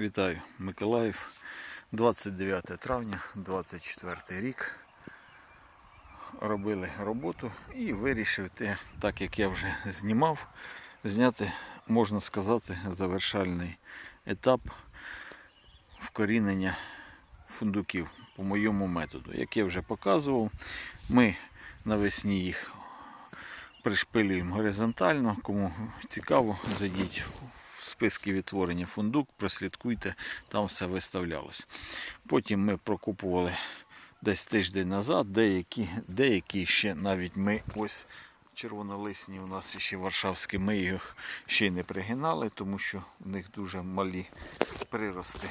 Вітаю, Миколаїв. 29 травня, 24 рік. Робили роботу і вирішив те, так як я вже знімав, зняти, можна сказати, завершальний етап вкорінення фундуків по моєму методу. Як я вже показував, ми навесні їх пришпилюємо горизонтально. Кому цікаво, зайдіть списки відтворення фундук, прослідкуйте, там все виставлялось. Потім ми прокупували десь тиждень назад, деякі, деякі ще навіть ми ось червонолисні у нас ще варшавські, ми їх ще й не пригинали, тому що в них дуже малі прирости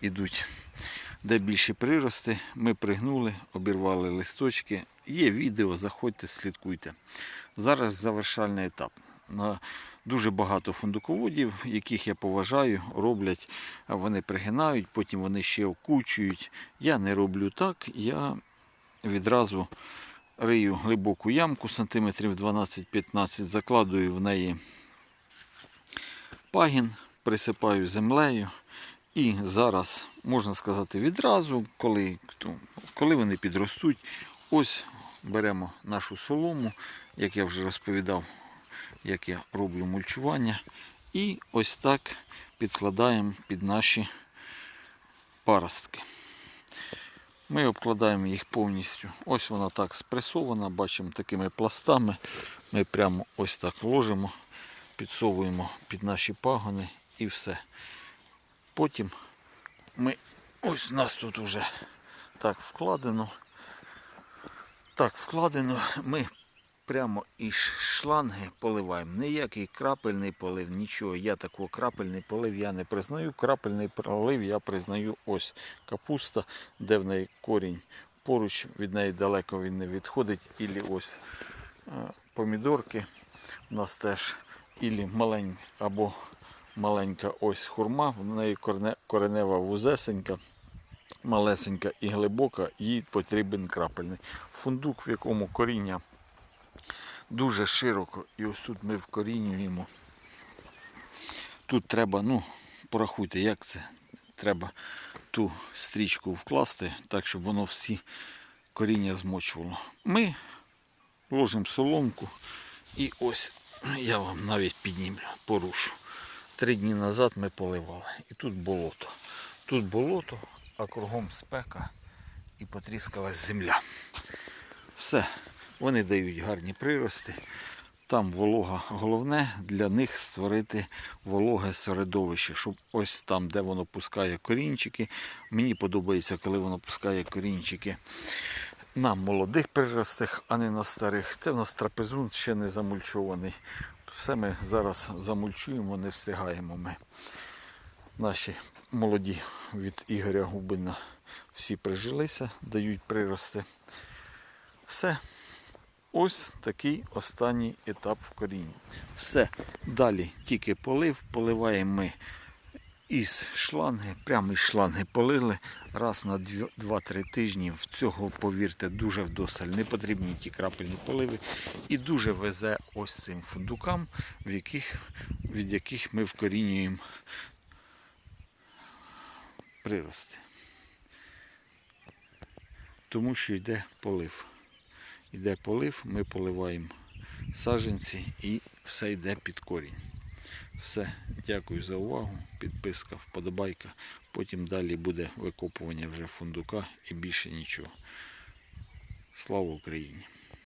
ідуть. Де більші прирости, ми пригнули, обірвали листочки. Є відео, заходьте, слідкуйте. Зараз завершальний етап. Дуже багато фундуководів, яких я поважаю, роблять, вони пригинають, потім вони ще окучують. Я не роблю так, я відразу рию глибоку ямку сантиметрів 12-15, закладую в неї пагін, присипаю землею. І зараз, можна сказати, відразу, коли, коли вони підростуть, ось беремо нашу солому, як я вже розповідав, як я роблю мульчування. І ось так підкладаємо під наші паростки. Ми обкладаємо їх повністю. Ось вона так спресована, бачимо такими пластами. Ми прямо ось так ложимо, підсовуємо під наші пагони і все. Потім ми ось у нас тут вже так вкладено. Так вкладено, ми прямо із шланги поливаємо. Ніякий крапельний полив, нічого. Я такого крапельний полив я не признаю. Крапельний полив я признаю ось капуста, де в неї корінь поруч, від неї далеко він не відходить. Ілі ось е, помідорки. У нас теж ілі маленькі або маленька ось хурма, в неї коренева вузесенька, малесенька і глибока, їй потрібен крапельний. Фундук, в якому коріння дуже широко, і ось тут ми вкорінюємо. Тут треба, ну, порахуйте, як це. Треба ту стрічку вкласти, так, щоб воно всі коріння змочувало. Ми ложимо соломку і ось я вам навіть піднімлю, порушу. Три дні назад ми поливали. І тут болото. Тут болото, а кругом спека і потріскалась земля. Все, вони дають гарні прирости. Там волога головне для них створити вологе середовище, щоб ось там, де воно пускає корінчики. Мені подобається, коли воно пускає корінчики на молодих приростах, а не на старих. Це в нас трапезун ще не замульчований. Все ми зараз замульчуємо, не встигаємо ми. Наші молоді від Ігоря Губина всі прижилися, дають прирости. Все. Ось такий останній етап вкоріння. Все. Далі тільки полив, поливаємо ми із шланги, прямо із шланги полили раз на 2-3 тижні. В цього, повірте, дуже вдосталь. Не потрібні ті крапельні поливи. І дуже везе ось цим фундукам, в яких, від яких ми вкорінюємо прирости. Тому що йде полив. Йде полив, ми поливаємо саджанці і все йде під корінь. Все, дякую за увагу. Підписка, вподобайка. Потім далі буде викопування вже фундука і більше нічого. Слава Україні!